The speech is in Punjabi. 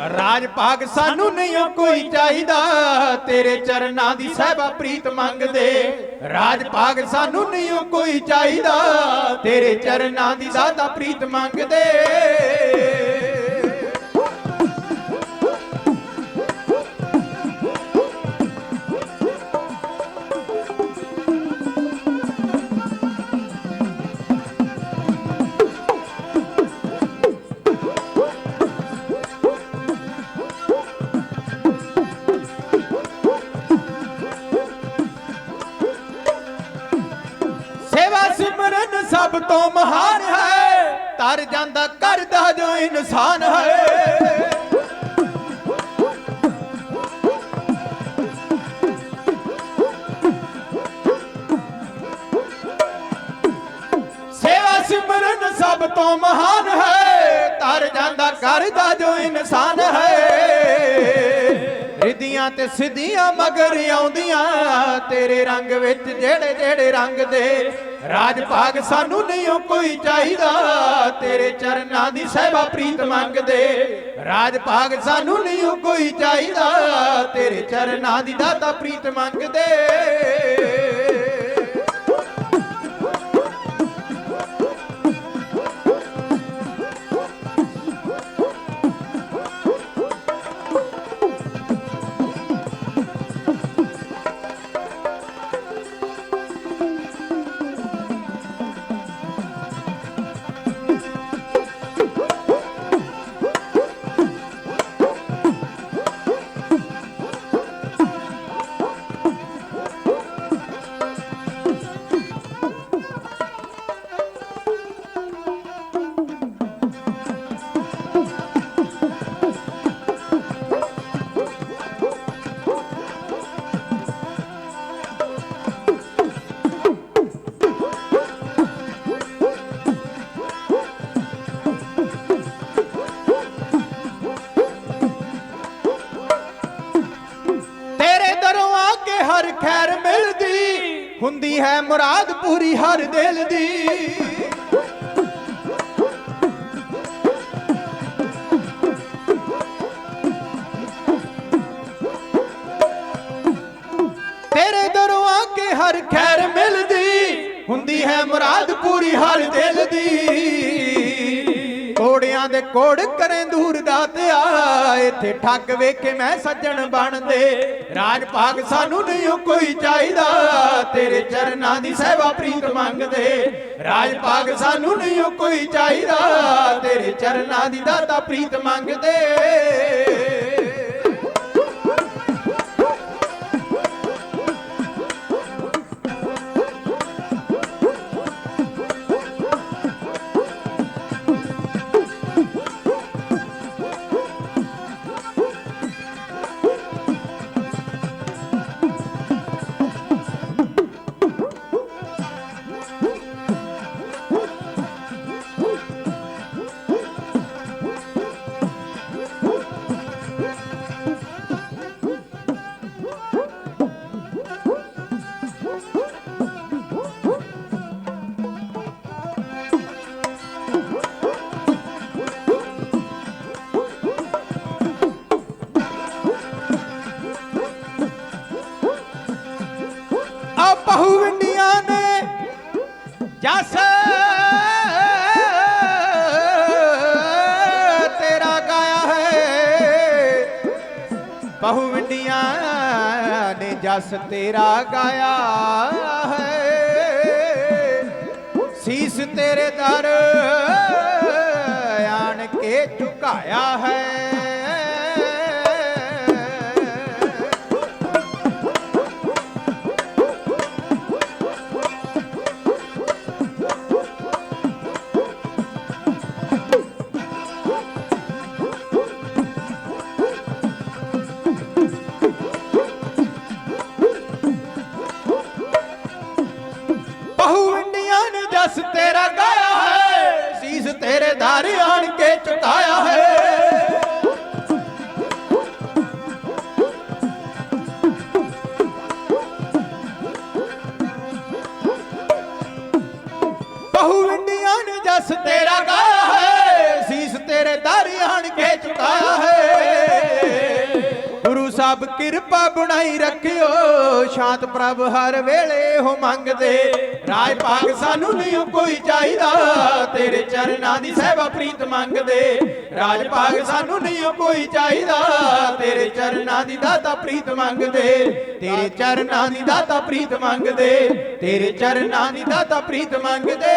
ਰਾਜ ਭਾਗ ਸਾਨੂੰ ਨਹੀਂ ਕੋਈ ਚਾਹੀਦਾ। ਤੇਰੇ ਚਰਨਾਂ ਦੀ ਸਹਿਬਾ ਪ੍ਰੀਤ ਮੰਗਦੇ। ਰਾਜ ਭਾਗ ਸਾਨੂੰ ਨਹੀਂ ਕੋਈ ਚਾਹੀਦਾ। ਤੇਰੇ ਚਰਨਾਂ ਦੀ ਦਾਤਾ ਪ੍ਰੀਤ ਮੰਗਦੇ। ਸਿਮਰਨ ਤੋਂ ਮਹਾਨ ਹੈ। ਤਰ ਜਾਂਦਾ ਕਰਦਾ ਜੋ ਇਨਸਾਨ ਹੈ। ਸੇਵਾ ਸਿਮਰਨ ਸਭ ਤੋਂ ਮਹਾਨ ਹੈ। ਤਰ ਜਾਂਦਾ ਕਰਦਾ ਜੋ ਇਨਸਾਨ ਹੈ। ਰਿੱਧੀਆਂ ਤੇ ਸਿੱਧੀਆਂ ਮਗਰ ਆਉਂਦੀਆਂ, ਤੇਰੇ ਰੰਗ ਵਿੱਚ ਜਿਹੜੇ ਜਿਹੜੇ ਰੰਗ ਦੇ ਰਾਜ ਭਾਗ ਸਾਨੂੰ ਨਹੀਂ ਓ ਕੋਈ ਚਾਹੀਦਾ, ਤੇਰੇ ਚਰਨਾਂ ਦੀ ਸਹਿਬਾ ਪ੍ਰੀਤ ਮੰਗਦੇ। ਰਾਜ ਭਾਗ ਸਾਨੂੰ ਨਹੀਂ ਓ ਕੋਈ ਚਾਹੀਦਾ, ਤੇਰੇ ਚਰਨਾਂ ਦੀ ਦਾਤਾ ਪ੍ਰੀਤ ਮੰਗਦੇ। ਹਰ ਖੈਰ ਮਿਲਦੀ, ਹੁੰਦੀ ਹੈ ਮੁਰਾਦ ਪੂਰੀ ਹਰ ਦਿਲ ਦੀ। ਆ ਕੇ ਹਰ ਖੈਰ ਮਿਲਦੀ, ਹੁੰਦੀ ਹੈ ਮੁਰਾਦ ਪੂਰੀ ਹਰ ਦਿਲ ਦੀ। ਦੇ ਕੋੜ ਕਰੇ ਦੂਰ ਦਾਤਿਆ ਇੱਥੇ ਠੱਗ ਵੇਖੇ ਮੈਂ ਸੱਜਣ ਬਣਦੇ। ਰਾਜ ਭਾਗ ਸਾਨੂੰ ਨਹੀਂ ਕੋਈ ਚਾਹੀਦਾ। ਤੇਰੇ ਚਰਨਾਂ ਦੀ ਸਹਿਬਾ ਪ੍ਰੀਤ ਮੰਗਦੇ। ਰਾਜ ਭਾਗ ਸਾਨੂੰ ਨਹੀਂ ਕੋਈ ਚਾਹੀਦਾ। ਤੇਰੇ ਚਰਨਾਂ ਦੀ ਦਾਤਾ ਪ੍ਰੀਤ ਮੰਗਦੇ। ਆ ਵਿੰਡੀਆਂ ਨੇ। ਜਸ, ਤੇਰਾ ਗਾਇਆ ਹੈ। ਬਹੂ ਵਿੰਡੀਆਂ ਨੇ, ਜਸ, ਤੇਰਾ ਗਾਇਆ ਹੈ। ਸੀਸ ਤੇਰੇ ਦਰ ਆਣ ਕੇ ਝੁਕਾਇਆ ਹੈ। ਜਸ ਤੇਰਾ ਗਾਇਆ ਹੈ ਸੀਸ ਤੇਰੇ ਦਾਰੀ ਹਣ ਕੇ ਝੁਕਾਇਆ ਹੈ। ਗੁਰੂ ਸਾਹਿਬ ਕਿਰਪਾ ਬਣਾਈ ਰੱਖਿਓ, ਸ਼ਾਂਤ ਪ੍ਰਭ ਹਰ ਵੇਲੇ ਉਹ ਮੰਗਦੇ। ਰਾਜ ਭਾਗ ਸਾਨੂੰ ਨਹੀਂ ਕੋਈ ਚਾਹੀਦਾ, ਤੇਰੇ ਚਰਨਾਂ ਦੀ ਸੇਵਾ ਪ੍ਰੀਤ ਮੰਗਦੇ। ਰਾਜ ਭਾਗ ਸਾਨੂੰ ਨਹੀਂ ਕੋਈ ਚਾਹੀਦਾ, ਤੇਰੇ ਚਰਨਾਂ ਦੀ ਦਾਤਾ ਪ੍ਰੀਤ ਮੰਗਦੇ। ਤੇਰੇ ਚਰਨਾਂ ਦੀ ਦਾਤਾ ਪ੍ਰੀਤ ਮੰਗਦੇ, ਤੇਰੇ ਚਰਨਾਂ ਦੀ ਦਾਤਾ ਪ੍ਰੀਤ ਮੰਗਦੇ।